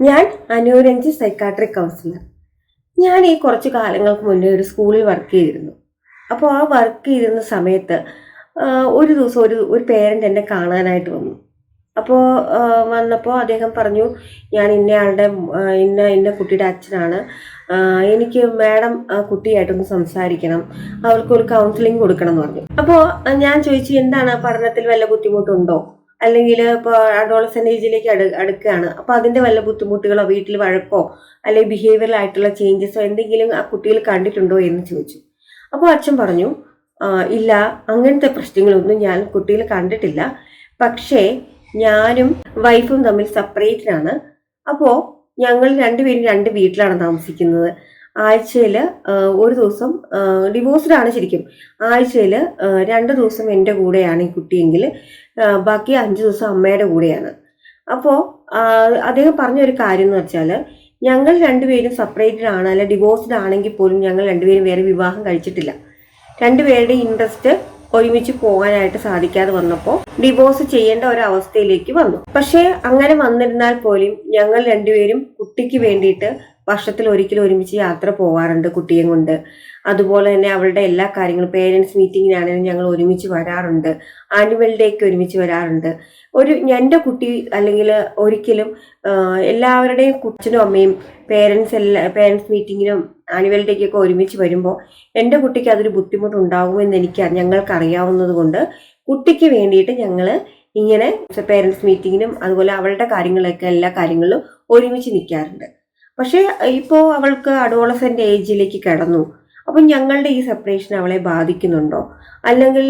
ഞാൻ Anuranj psychiatric councillor ഞാൻ ഈ കുറച്ച് കാലങ്ങൾക്ക് മുന്നേ ഒരു സ്കൂളിൽ വർക്ക് ചെയ്തിരുന്നു. അപ്പോൾ ആ വർക്ക് ചെയ്തിരുന്ന സമയത്ത് ഒരു ദിവസം ഒരു ഒരു പേരന്റ് എന്നെ കാണാനായിട്ട് വന്നു. അപ്പോൾ വന്നപ്പോൾ അദ്ദേഹം പറഞ്ഞു ഞാൻ ഇന്നയാളുടെ ആ, ഇന്ന ഇന്ന കുട്ടിയുടെ അച്ഛനാണ്. എനിക്ക് മാഡം ആ കുട്ടിയായിട്ടൊന്ന് സംസാരിക്കണം. അവൾക്ക് ഒരു കൗൺസിലിംഗ് കൊടുക്കണം എന്ന് പറഞ്ഞു. അപ്പോൾ ഞാൻ ചോദിച്ചു എന്താണ് പഠനത്തിൽ വല്ല ബുദ്ധിമുട്ടുണ്ടോ? അല്ലെങ്കിൽ ഇപ്പോൾ അഡോളസെന്റ് ഏജിലേക്ക് അടു അടുക്കുകയാണ് അപ്പോൾ അതിന്റെ വല്ല ബുദ്ധിമുട്ടുകളോ വീട്ടിൽ വഴക്കോ അല്ലെങ്കിൽ ബിഹേവിയറൽ ആയിട്ടുള്ള ചേഞ്ചസോ എന്തെങ്കിലും ആ കുട്ടിയിൽ കണ്ടിട്ടുണ്ടോ എന്ന് ചോദിച്ചു. അപ്പോൾ അച്ഛൻ പറഞ്ഞു ഇല്ല അങ്ങനത്തെ പ്രശ്നങ്ങളൊന്നും ഞാൻ കുട്ടിയിൽ കണ്ടിട്ടില്ല. പക്ഷേ ഞാനും വൈഫും തമ്മിൽ സെപ്പറേറ്റഡ് ആണ് അപ്പോൾ ഞങ്ങൾ രണ്ടുപേരും രണ്ട് വീട്ടിലാണ് താമസിക്കുന്നത്. ആഴ്ചയിൽ ഒരു ദിവസം ഡിവോഴ്സ്ഡ് ആണ് ശരിക്കും. ആഴ്ചയിൽ രണ്ട് ദിവസം എന്റെ കൂടെയാണ് ഈ കുട്ടിയെങ്കിൽ ബാക്കി അഞ്ച് ദിവസം അമ്മയുടെ കൂടെയാണ്. അപ്പോൾ അദ്ദേഹം പറഞ്ഞ ഒരു കാര്യം എന്ന് വെച്ചാൽ ഞങ്ങൾ രണ്ടുപേരും സെപ്പറേറ്റഡ് ആണ് അല്ല ഡിവോഴ്സ്ഡ് ആണെങ്കിൽ പോലും ഞങ്ങൾ രണ്ടുപേരും വേറെ വിവാഹം കഴിച്ചിട്ടില്ല. രണ്ടുപേരുടെ ഇൻട്രസ്റ്റ് ഒരുമിച്ച് പോകാനായിട്ട് സാധിക്കാതെ വന്നപ്പോൾ ഡിവോഴ്സ് ചെയ്യേണ്ട ഒരു അവസ്ഥയിലേക്ക് വന്നു. പക്ഷേ അങ്ങനെ വന്നിരുന്നാൽ പോലും ഞങ്ങൾ രണ്ടുപേരും കുട്ടിക്ക് വേണ്ടിയിട്ട് വർഷത്തിൽ ഒരിക്കലും ഒരുമിച്ച് യാത്ര പോകാറുണ്ട് കുട്ടിയെ കൊണ്ട്. അതുപോലെ തന്നെ അവളുടെ എല്ലാ കാര്യങ്ങളും പേരൻസ് മീറ്റിങ്ങിനാണെങ്കിലും ഞങ്ങൾ ഒരുമിച്ച് വരാറുണ്ട്. ആനുവൽ ഡേക്ക് ഒരുമിച്ച് വരാറുണ്ട്. ഒരു എന്റെ കുട്ടി അല്ലെങ്കിൽ ഒരിക്കലും എല്ലാവരുടെയും കുച്ചനും അമ്മയും പേരൻസ് എല്ലാ പേരൻസ് മീറ്റിങ്ങിനും ആനുവൽ ഡേക്കൊക്കെ ഒരുമിച്ച് വരുമ്പോൾ എന്റെ കുട്ടിക്ക് അതൊരു ബുദ്ധിമുട്ടുണ്ടാകുമെന്ന് എനിക്ക് ഞങ്ങൾക്ക് അറിയാവുന്നത് കൊണ്ട് കുട്ടിക്ക് വേണ്ടിയിട്ട് ഞങ്ങൾ ഇങ്ങനെ പേരൻസ് മീറ്റിങ്ങിനും അതുപോലെ അവളുടെ കാര്യങ്ങളൊക്കെ എല്ലാ കാര്യങ്ങളിലും ഒരുമിച്ച് നിൽക്കാറുണ്ട്. പക്ഷേ ഇപ്പോൾ അവൾക്ക് അഡോളസെന്റ് ഏജിലേക്ക് കടന്നു. അപ്പം ഞങ്ങളുടെ ഈ സെപ്പറേഷൻ അവളെ ബാധിക്കുന്നുണ്ടോ? അല്ലെങ്കിൽ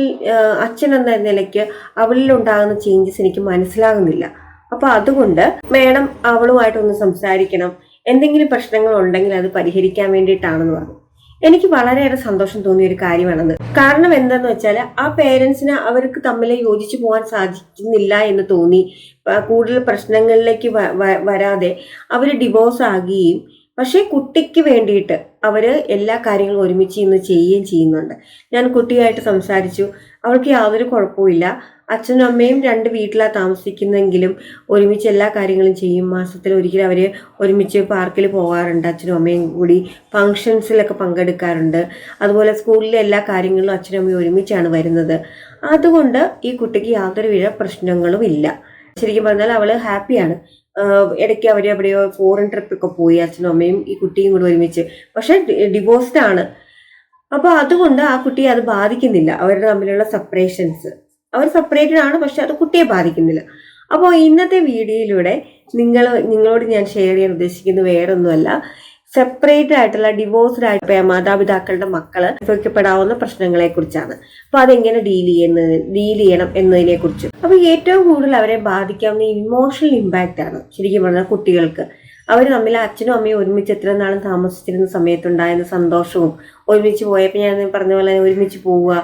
അച്ഛൻ എന്ന നിലയ്ക്ക് അവളിൽ ഉണ്ടാകുന്ന ചേഞ്ചസ് എനിക്ക് മനസ്സിലാകുന്നില്ല. അപ്പോൾ അതുകൊണ്ട് മേഡം അവളുമായിട്ടൊന്ന് സംസാരിക്കണം. എന്തെങ്കിലും പ്രശ്നങ്ങൾ ഉണ്ടെങ്കിൽ അത് പരിഹരിക്കാൻ വേണ്ടിയിട്ടാണെന്ന് പറഞ്ഞു. എനിക്ക് വളരെയേറെ സന്തോഷം തോന്നിയ ഒരു കാര്യമാണത് കാരണം എന്താന്ന് വെച്ചാൽ ആ പേരൻസിന് അവർക്ക് തമ്മിൽ യോജിച്ചു പോകാൻ സാധിക്കുന്നില്ല എന്ന് തോന്നി. കൂടുതൽ പ്രശ്നങ്ങളിലേക്ക് വരാതെ അവർ ഡിവോഴ്സ് ആകുകയും പക്ഷേ കുട്ടിക്ക് വേണ്ടിയിട്ട് അവർ എല്ലാ കാര്യങ്ങളും ഒരുമിച്ച് ഇന്ന് ചെയ്യുകയും ചെയ്യുന്നുണ്ട്. ഞാൻ കുട്ടിയായിട്ട് സംസാരിച്ചു. അവൾക്ക് യാതൊരു കുഴപ്പമില്ല അച്ഛനും അമ്മയും രണ്ട് വീട്ടിലാണ് താമസിക്കുന്നെങ്കിലും ഒരുമിച്ച് എല്ലാ കാര്യങ്ങളും ചെയ്യും. മാസത്തിൽ ഒരിക്കലും അവർ ഒരുമിച്ച് പാർക്കിൽ പോകാറുണ്ട്. അച്ഛനും അമ്മയും കൂടി ഫങ്ഷൻസിലൊക്കെ പങ്കെടുക്കാറുണ്ട്. അതുപോലെ സ്കൂളിലെ എല്ലാ കാര്യങ്ങളിലും അച്ഛനും അമ്മയും ഒരുമിച്ചാണ് വരുന്നത്. അതുകൊണ്ട് ഈ കുട്ടിക്ക് യാതൊരുവിധ പ്രശ്നങ്ങളും ഇല്ല. ശരിക്കും പറഞ്ഞാൽ അവൾ ഹാപ്പിയാണ്. ഇടയ്ക്ക് അവർ എവിടെയോ ഫോറിൻ ട്രിപ്പൊക്കെ പോയി അച്ഛനും അമ്മയും ഈ കുട്ടിയും കൂടെ ഒരുമിച്ച്. പക്ഷെ ഡിവോഴ്സ്ഡ് ആണ്. അപ്പോൾ അതുകൊണ്ട് ആ കുട്ടിയെ അത് ബാധിക്കുന്നില്ല. അവരുടെ തമ്മിലുള്ള സെപ്പറേഷൻസ് അവർ സെപ്പറേറ്റഡ് ആണ് പക്ഷെ അത് കുട്ടിയെ ബാധിക്കുന്നില്ല. അപ്പോൾ ഇന്നത്തെ വീഡിയോയിലൂടെ നിങ്ങൾ നിങ്ങളോട് ഞാൻ ഷെയർ ചെയ്യാൻ ഉദ്ദേശിക്കുന്നത് വേറൊന്നുമല്ല. സെപ്പറേറ്റ് ആയിട്ടുള്ള ഡിവോഴ്സ്ഡ് ആയിട്ട് മാതാപിതാക്കളുടെ മക്കൾ അനുഭവിക്കപ്പെടാവുന്ന പ്രശ്നങ്ങളെ കുറിച്ചാണ് അപ്പൊ അതെങ്ങനെ ഡീൽ ചെയ്യുന്നത് ഡീൽ ചെയ്യണം എന്നതിനെ കുറിച്ച് അപ്പൊ ഏറ്റവും കൂടുതൽ അവരെ ബാധിക്കാവുന്ന ഇമോഷണൽ ഇമ്പാക്റ്റ് ആണ് ശരിക്കും പറഞ്ഞാൽ കുട്ടികൾക്ക്. അവർ തമ്മിൽ അച്ഛനും അമ്മയും ഒരുമിച്ച് എത്ര നാളും താമസിച്ചിരുന്ന സമയത്തുണ്ടായിരുന്ന സന്തോഷവും ഒരുമിച്ച് പോയപ്പോൾ ഞാൻ പറഞ്ഞ പോലെ ഒരുമിച്ച് പോവുക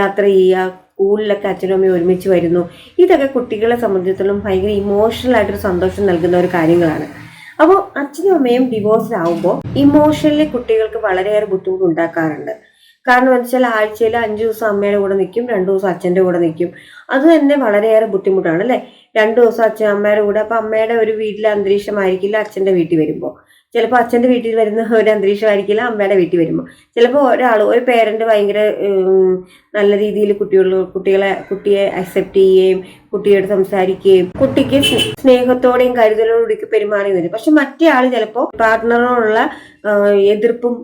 യാത്ര ചെയ്യുക സ്കൂളിലൊക്കെ അച്ഛനും അമ്മയും ഒരുമിച്ച് വരുന്നു. ഇതൊക്കെ കുട്ടികളെ സംബന്ധിച്ചിടത്തോളം ഭയങ്കര ഇമോഷണൽ ആയിട്ടൊരു സന്തോഷം നൽകുന്ന ഒരു കാര്യങ്ങളാണ്. അപ്പോൾ അച്ഛനും അമ്മയും ഡിവോഴ്സ് ആവുമ്പോൾ ഇമോഷണലി കുട്ടികൾക്ക് വളരെയേറെ ബുദ്ധിമുട്ട് ഉണ്ടാക്കാറുണ്ട് കാരണം എന്ന് വെച്ചാൽ ആഴ്ചയിൽ അഞ്ച് ദിവസം അമ്മയുടെ കൂടെ നിൽക്കും രണ്ട് ദിവസം അച്ഛന്റെ കൂടെ നിൽക്കും അത് തന്നെ വളരെയേറെ ബുദ്ധിമുട്ടാണ് അല്ലേ? രണ്ട് ദിവസം അച്ഛൻ അമ്മയുടെ കൂടെ അപ്പം അമ്മയുടെ ഒരു വീട്ടിലെ അന്തരീക്ഷമായിരിക്കില്ല അച്ഛന്റെ വീട്ടിൽ വരുമ്പോൾ ചിലപ്പോൾ അച്ഛന്റെ വീട്ടിൽ വരുന്ന ഒരു അന്തരീക്ഷമായിരിക്കില്ല അമ്മയുടെ വീട്ടിൽ വരുമ്പോൾ ചിലപ്പോൾ ഒരാൾ ഒരു പേരന്റ് ഭയങ്കര നല്ല രീതിയിൽ കുട്ടികൾ കുട്ടികളെ കുട്ടിയെ അക്സെപ്റ്റ് ചെയ്യുകയും കുട്ടിയോട് സംസാരിക്കുകയും കുട്ടിക്ക് സ്നേ- സ്നേഹത്തോടെയും കരുതലോടുകൂടി പെരുമാറി വരും. പക്ഷെ മറ്റേ ആൾ ചിലപ്പോൾ പാർട്ട്ണറോടുള്ള എതിർപ്പും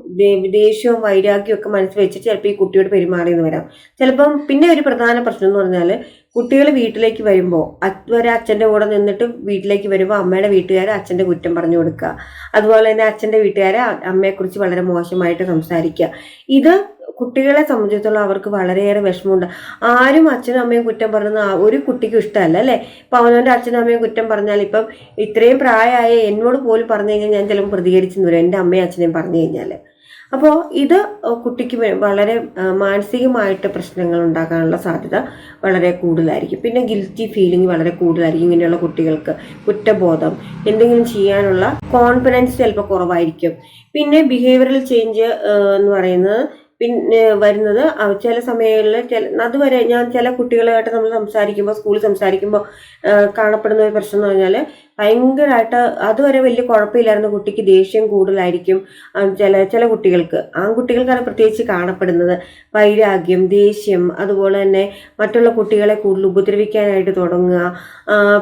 ദേഷ്യവും വൈരാഗ്യവും ഒക്കെ മനസ്സിൽ വെച്ചിട്ട് ചിലപ്പോൾ ഈ കുട്ടിയോട് പെരുമാറി എന്ന് വരാം. ചിലപ്പം പിന്നെ ഒരു പ്രധാന പ്രശ്നം എന്ന് പറഞ്ഞാൽ കുട്ടികൾ വീട്ടിലേക്ക് വരുമ്പോൾ വരെ അച്ഛന്റെ കൂടെ നിന്നിട്ട് വീട്ടിലേക്ക് വരുമ്പോൾ അമ്മയുടെ വീട്ടുകാർ അച്ഛന്റെ കുറ്റം പറഞ്ഞു കൊടുക്കുക. അതുപോലെ തന്നെ അച്ഛന്റെ വീട്ടുകാരെ അമ്മയെക്കുറിച്ച് വളരെ മോശമായിട്ട് സംസാരിക്കുക. ഇത് കുട്ടികളെ സംബന്ധിച്ചിടത്തോളം അവർക്ക് വളരെയേറെ വിഷമമുണ്ട്. ആരും അച്ഛനും അമ്മയും കുറ്റം പറയുന്ന ഒരു കുട്ടിക്കും ഇഷ്ടമല്ല അല്ലേ? ഇപ്പം അവനവന്റെ അച്ഛനും അമ്മയും കുറ്റം പറഞ്ഞാൽ ഇപ്പം ഇത്രയും പ്രായമായ എന്നോട് പോലും പറഞ്ഞു കഴിഞ്ഞാൽ ഞാൻ ചിലപ്പോൾ പ്രതികരിച്ചെന്ന് വരും എന്റെ അമ്മയും അച്ഛനെയും പറഞ്ഞു കഴിഞ്ഞാൽ അപ്പോൾ ഇത് കുട്ടിക്ക് വളരെ മാനസികമായിട്ട് പ്രശ്നങ്ങൾ ഉണ്ടാക്കാനുള്ള സാധ്യത വളരെ കൂടുതലായിരിക്കും. പിന്നെ ഗിൽറ്റി ഫീലിംഗ് വളരെ കൂടുതലായിരിക്കും ഇങ്ങനെയുള്ള കുട്ടികൾക്ക്. കുറ്റബോധം എന്തെങ്കിലും ചെയ്യാനുള്ള കോൺഫിഡൻസ് ചിലപ്പോൾ കുറവായിരിക്കും. പിന്നെ ബിഹേവിയറൽ ചേഞ്ച് എന്ന് പറയുന്നത് പിന്നെ വരുന്നത് ചില സമയങ്ങളിൽ ചില അതുവരെ ഞാൻ ചില കുട്ടികളുമായിട്ട് നമ്മൾ സംസാരിക്കുമ്പോൾ സ്കൂളിൽ സംസാരിക്കുമ്പോൾ കാണപ്പെടുന്ന ഒരു പ്രശ്നം എന്ന് പറഞ്ഞാൽ ഭയങ്കരമായിട്ട് അതുവരെ വലിയ കുഴപ്പമില്ലായിരുന്നു കുട്ടിക്ക് ദേഷ്യം കൂടുതലായിരിക്കും ചില ചില കുട്ടികൾക്ക്. ആൺകുട്ടികൾക്കാണ് പ്രത്യേകിച്ച് കാണപ്പെടുന്നത്. വൈരാഗ്യം ദേഷ്യം അതുപോലെ തന്നെ മറ്റുള്ള കുട്ടികളെ കൂടുതൽ ഉപദ്രവിക്കാനായിട്ട് തുടങ്ങുക.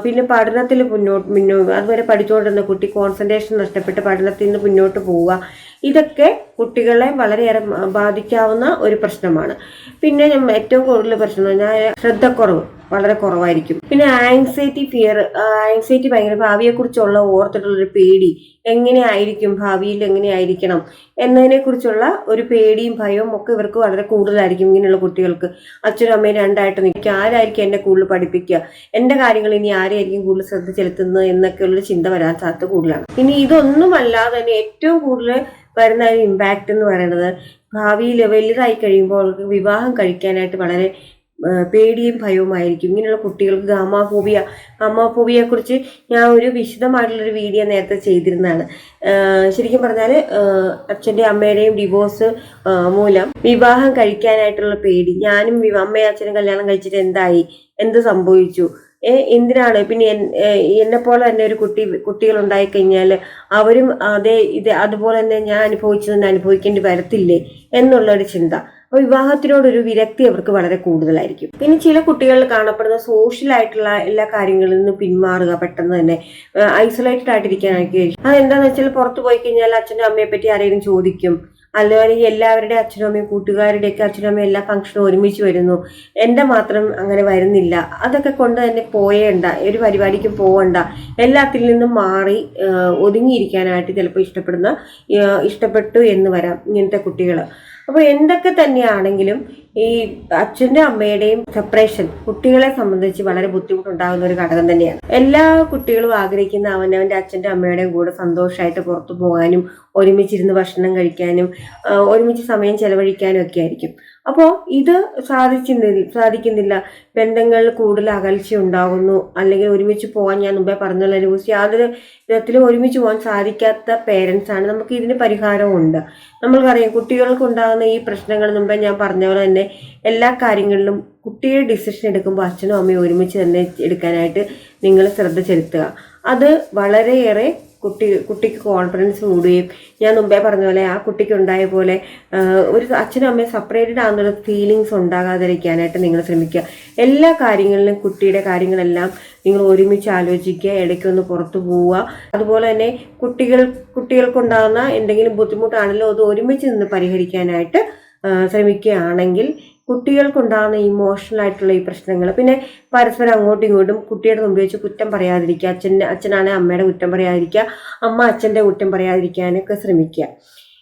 പിന്നെ പഠനത്തിൽ മുന്നോട്ട് മുന്നോട്ട് അതുവരെ പഠിച്ചുകൊണ്ടിരുന്ന കുട്ടി കോൺസെൻട്രേഷൻ നഷ്ടപ്പെട്ട് പഠനത്തിൽ നിന്ന് മുന്നോട്ട് പോവുക. ഇതൊക്കെ കുട്ടികളെ വളരെയേറെ ബാധിക്കാവുന്ന ഒരു പ്രശ്നമാണ്. പിന്നെ ഏറ്റവും കൂടുതൽ പ്രശ്നം ഞാൻ ശ്രദ്ധക്കുറവ്. വളരെ കുറവായിരിക്കും. പിന്നെ ആങ്സൈറ്റി ഫിയർ ആങ്സൈറ്റി ഭയങ്കര ഭാവിയെക്കുറിച്ചുള്ള ഓർത്തിട്ടുള്ള ഒരു പേടി എങ്ങനെയായിരിക്കും ഭാവിയിൽ എങ്ങനെയായിരിക്കണം എന്നതിനെക്കുറിച്ചുള്ള ഒരു പേടിയും ഭയവും ഒക്കെ ഇവർക്ക് വളരെ കൂടുതലായിരിക്കും ഇങ്ങനെയുള്ള കുട്ടികൾക്ക്. അച്ഛനും അമ്മയും രണ്ടായിട്ട് നിൽക്കുക ആരായിരിക്കും എന്നെ കൂടുതൽ പഠിപ്പിക്കുക എന്റെ കാര്യങ്ങൾ ഇനി ആരെയായിരിക്കും കൂടുതൽ ശ്രദ്ധ ചെലുത്തുന്നത് എന്നൊക്കെയുള്ള ചിന്ത വരാൻ സാധ്യത കൂടുതലാണ്. ഇനി ഇതൊന്നും അല്ലാതെ തന്നെ ഏറ്റവും കൂടുതൽ വരുന്ന ഒരു ഇമ്പാക്റ്റ് എന്ന് പറയുന്നത് ഭാവിയിൽ വലുതായി കഴിയുമ്പോൾ അവർക്ക് വിവാഹം കഴിക്കാനായിട്ട് വളരെ പേടിയും ഭയവുമായിരിക്കും. ഇങ്ങനെയുള്ള കുട്ടികൾക്ക് ഗാമാഫോബിയ ഗാമാഫോബിയെ കുറിച്ച് ഞാൻ ഒരു വിശദമായിട്ടുള്ളൊരു വീഡിയോ നേരത്തെ ചെയ്തിരുന്നതാണ്. ശരിക്കും പറഞ്ഞാൽ അച്ഛന്റെ അമ്മയുടെയും ഡിവോഴ്സ് മൂലം വിവാഹം കഴിക്കാനായിട്ടുള്ള പേടി. ഞാനും അമ്മയും അച്ഛനും കല്യാണം കഴിച്ചിട്ട് എന്തായി? എന്ത് സംഭവിച്ചു? ഏ എന്തിനാണ്? പിന്നെ എന്നെ പോലെ തന്നെ ഒരു കുട്ടി കുട്ടികൾ ഉണ്ടായിക്കഴിഞ്ഞാൽ അവരും അതേ ഇത് അതുപോലെ തന്നെ ഞാൻ അനുഭവിച്ചു തന്നെ അനുഭവിക്കേണ്ടി വരത്തില്ലേ? എന്നുള്ളൊരു ചിന്ത. അപ്പോൾ വിവാഹത്തിനോടൊരു വിരക്തി അവർക്ക് വളരെ കൂടുതലായിരിക്കും. പിന്നെ ചില കുട്ടികളിൽ കാണപ്പെടുന്ന സോഷ്യൽ ആയിട്ടുള്ള എല്ലാ കാര്യങ്ങളിൽ നിന്ന് പിന്മാറുക പെട്ടെന്ന് തന്നെ ഐസൊലേറ്റഡ് ആയിട്ടിരിക്കാനായിരിക്കും. അതെന്താണെന്ന് വെച്ചാൽ പുറത്തു പോയി കഴിഞ്ഞാൽ അച്ഛനും അമ്മയെ പറ്റി ആരെങ്കിലും ചോദിക്കും. അല്ലെങ്കിൽ എല്ലാവരുടെയും അച്ഛനും അമ്മയും കൂട്ടുകാരുടെയൊക്കെ അച്ഛനും അമ്മയും എല്ലാ ഫംഗ്ഷനും ഒരുമിച്ച് വരുന്നു. എന്റെ മാത്രം അങ്ങനെ വരുന്നില്ല. അതൊക്കെ കൊണ്ട് തന്നെ പോയേണ്ട ഒരു പരിപാടിക്ക് പോകണ്ട എല്ലാത്തിൽ നിന്നും മാറി ഒതുങ്ങിയിരിക്കാനായിട്ട് ചിലപ്പോൾ ഇഷ്ടപ്പെടുന്ന ഇഷ്ടപ്പെട്ടു എന്ന് വരാം ഇങ്ങനത്തെ കുട്ടികൾ അപ്പോൾ എന്തൊക്കെ തന്നെയാണെങ്കിലും ഈ അച്ഛന്റെ അമ്മയുടെയും സെപ്പറേഷൻ കുട്ടികളെ സംബന്ധിച്ച് വളരെ ബുദ്ധിമുട്ടുണ്ടാകുന്ന ഒരു ഘടകം തന്നെയാണ്. എല്ലാ കുട്ടികളും ആഗ്രഹിക്കുന്ന അവനവന്റെ അച്ഛന്റെ അമ്മയുടെയും കൂടെ സന്തോഷമായിട്ട് പുറത്തു പോകാനും ഒരുമിച്ചിരുന്ന് ഭക്ഷണം കഴിക്കാനും ഒരുമിച്ച് സമയം ചെലവഴിക്കാനും ഒക്കെ ആയിരിക്കും. അപ്പോൾ ഇത് സാധിക്കുന്നില്ല സാധിക്കുന്നില്ല. ബന്ധങ്ങൾ കൂടുതൽ അകൽച്ച ഉണ്ടാകുന്നു. അല്ലെങ്കിൽ ഒരുമിച്ച് പോകാൻ ഞാൻ മുമ്പേ പറഞ്ഞുള്ള കുറിച്ച് യാതൊരു വിധത്തിലും ഒരുമിച്ച് പോകാൻ സാധിക്കാത്ത പേരൻസ് ആണ്. നമുക്ക് ഇതിന് പരിഹാരമുണ്ട്. നമ്മൾക്കറിയാം കുട്ടികൾക്ക് ഉണ്ടാകുന്ന ഈ പ്രശ്നങ്ങൾ മുമ്പേ ഞാൻ പറഞ്ഞ പോലെ തന്നെ എല്ലാ കാര്യങ്ങളിലും കുട്ടിയുടെ ഡിസിഷൻ എടുക്കുമ്പോൾ അച്ഛനും അമ്മയും ഒരുമിച്ച് തന്നെ എടുക്കാനായിട്ട് നിങ്ങൾ ശ്രദ്ധ ചെലുത്തുക. അത് വളരെയേറെ കുട്ടി കുട്ടിക്ക് കോൺഫിഡൻസ് കൂടുകയും ഞാൻ മുമ്പേ പറഞ്ഞ പോലെ ആ കുട്ടിക്ക് ഉണ്ടായ പോലെ ഒരു അച്ഛനും അമ്മയും സെപ്പറേറ്റഡ് ആകുന്നൊരു ഫീലിങ്സ് ഉണ്ടാകാതിരിക്കാനായിട്ട് നിങ്ങൾ ശ്രമിക്കുക. എല്ലാ കാര്യങ്ങളിലും കുട്ടിയുടെ കാര്യങ്ങളെല്ലാം നിങ്ങൾ ഒരുമിച്ച് ആലോചിക്കുക ഇടയ്ക്കൊന്ന് പുറത്തു പോവുക. അതുപോലെ തന്നെ കുട്ടികൾ കുട്ടികൾക്കുണ്ടാകുന്ന എന്തെങ്കിലും ബുദ്ധിമുട്ടാണല്ലോ അത് ഒരുമിച്ച് നിന്ന് പരിഹരിക്കാനായിട്ട് ശ്രമിക്കുകയാണെങ്കിൽ കുട്ടികൾക്കുണ്ടാകുന്ന ഇമോഷണൽ ആയിട്ടുള്ള ഈ പ്രശ്നങ്ങൾ പിന്നെ പരസ്പരം അങ്ങോട്ടും ഇങ്ങോട്ടും കുട്ടിയുടെ മുമ്പിൽ വെച്ച് കുറ്റം പറയാതിരിക്കുക അച്ഛന്റെ അച്ഛനാണെങ്കിൽ അമ്മയുടെ കുറ്റം പറയാതിരിക്കുക അമ്മ അച്ഛന്റെ കുറ്റം പറയാതിരിക്കാനൊക്കെ ശ്രമിക്കുക.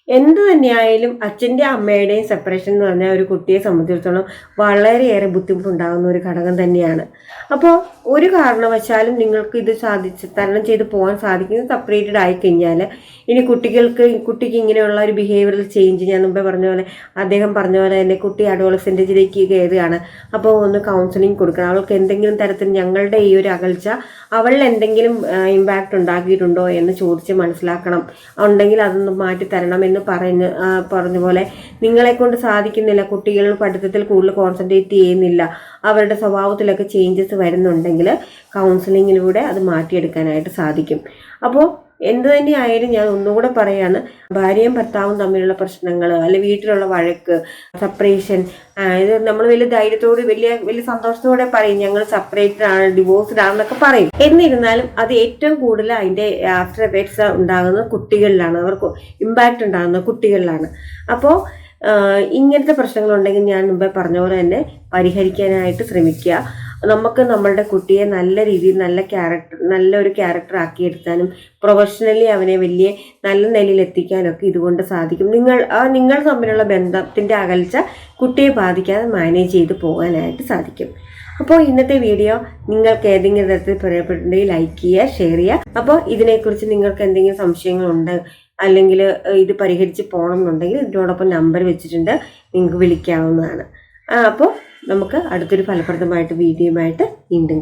എന്ത് തന്നെയായാലും അച്ഛന്റെ അമ്മയുടെയും സെപ്പറേഷൻ എന്ന് പറഞ്ഞാൽ ഒരു കുട്ടിയെ സംബന്ധിച്ചിടത്തോളം വളരെയേറെ ബുദ്ധിമുട്ടുണ്ടാകുന്ന ഒരു ഘടകം തന്നെയാണ്. അപ്പോൾ ഒരു കാരണവശാലും നിങ്ങൾക്ക് ഇത് സാധിച്ച് തരണം ചെയ്ത് പോകാൻ സാധിക്കുന്നത് സെപ്പറേറ്റഡ് ആയി കഴിഞ്ഞാൽ ഇനി കുട്ടികൾക്ക് കുട്ടിക്ക് ഇങ്ങനെയുള്ള ഒരു ബിഹേവിയറൽ ചേഞ്ച് ഞാൻ മുമ്പേ പറഞ്ഞ പോലെ അദ്ദേഹം പറഞ്ഞ പോലെ തന്നെ കുട്ടി അഡോളസെന്റേജിലേക്ക് കയറുകയാണ്. അപ്പോൾ ഒന്ന് കൗൺസിലിംഗ് കൊടുക്കണം. അവൾക്ക് എന്തെങ്കിലും തരത്തിൽ ഞങ്ങളുടെ ഈ ഒരു അകൽച്ച അവളിൽ എന്തെങ്കിലും ഇമ്പാക്റ്റ് ഉണ്ടാക്കിയിട്ടുണ്ടോ എന്ന് ചോദിച്ച് മനസ്സിലാക്കണം. ഉണ്ടെങ്കിൽ അതൊന്ന് മാറ്റി തരണം എന്ന് പറഞ്ഞ് പറഞ്ഞ പോലെ നിങ്ങളെ കൊണ്ട് സാധിക്കുന്നില്ല കുട്ടികൾ പഠിത്തത്തിൽ കൂടുതൽ കോൺസെൻട്രേറ്റ് ചെയ്യുന്നില്ല അവരുടെ സ്വഭാവത്തിലൊക്കെ ചേഞ്ചസ് വരുന്നുണ്ടെങ്കിൽ കൗൺസിലിങ്ങിലൂടെ അത് മാറ്റിയെടുക്കാനായിട്ട് സാധിക്കും. അപ്പോൾ എന്ത് തന്നെയായാലും ഞാൻ ഒന്നുകൂടെ പറയാണ് ഭാര്യയും ഭർത്താവും തമ്മിലുള്ള പ്രശ്നങ്ങൾ അല്ലെ വീട്ടിലുള്ള വഴക്ക് സെപ്പറേഷൻ ഇത് നമ്മൾ വലിയ ധൈര്യത്തോട് വലിയ വലിയ സന്തോഷത്തോടെ പറയും ഞങ്ങൾ സെപ്പറേറ്റഡ് ആണ് ഡിവോഴ്സ്ഡ് ആണെന്നൊക്കെ പറയും. എന്നിരുന്നാലും അത് ഏറ്റവും കൂടുതൽ അതിന്റെ ആഫ്റ്റർ എഫക്ട്സ് ഉണ്ടാകുന്നത് കുട്ടികളിലാണ് അവർക്ക് ഇമ്പാക്റ്റ് ഉണ്ടാകുന്നത് കുട്ടികളിലാണ്. അപ്പോൾ ഇങ്ങനത്തെ പ്രശ്നങ്ങളുണ്ടെങ്കിൽ ഞാൻ മുമ്പേ പറഞ്ഞ പോലെ തന്നെ പരിഹരിക്കാനായിട്ട് ശ്രമിക്കുക. നമുക്ക് നമ്മളുടെ കുട്ടിയെ നല്ല രീതിയിൽ നല്ല ക്യാരക്ടർ നല്ലൊരു ക്യാരക്ടർ ആക്കിയെടുക്കാനും പ്രൊഫഷണലി അവനെ വലിയ നല്ല നിലയിൽ എത്തിക്കാനൊക്കെ ഇതുകൊണ്ട് സാധിക്കും. നിങ്ങൾ ആ നിങ്ങൾ തമ്മിലുള്ള ബന്ധത്തിന്റെ അകൽച്ച കുട്ടിയെ ബാധിക്കാതെ മാനേജ് ചെയ്ത് പോകാനായിട്ട് സാധിക്കും. അപ്പോൾ ഇന്നത്തെ വീഡിയോ നിങ്ങൾക്ക് ഏതെങ്കിലും തരത്തിൽ പ്രയോജനപ്പെട്ടിട്ടുണ്ടെങ്കിൽ ലൈക്ക് ചെയ്യുക ഷെയർ ചെയ്യുക. അപ്പോൾ ഇതിനെക്കുറിച്ച് നിങ്ങൾക്ക് എന്തെങ്കിലും സംശയങ്ങളുണ്ട് അല്ലെങ്കിൽ ഇത് പരിഹരിച്ച് പോകണം എന്നുണ്ടെങ്കിൽ ഇതിനോടൊപ്പം നമ്പർ വെച്ചിട്ടുണ്ട് നിങ്ങൾക്ക് വിളിക്കാവുന്നതാണ്. അപ്പോൾ നമുക്ക് അടുത്തൊരു ഫലപ്രദമായിട്ട് വീഡിയോയുമായിട്ട് വീണ്ടും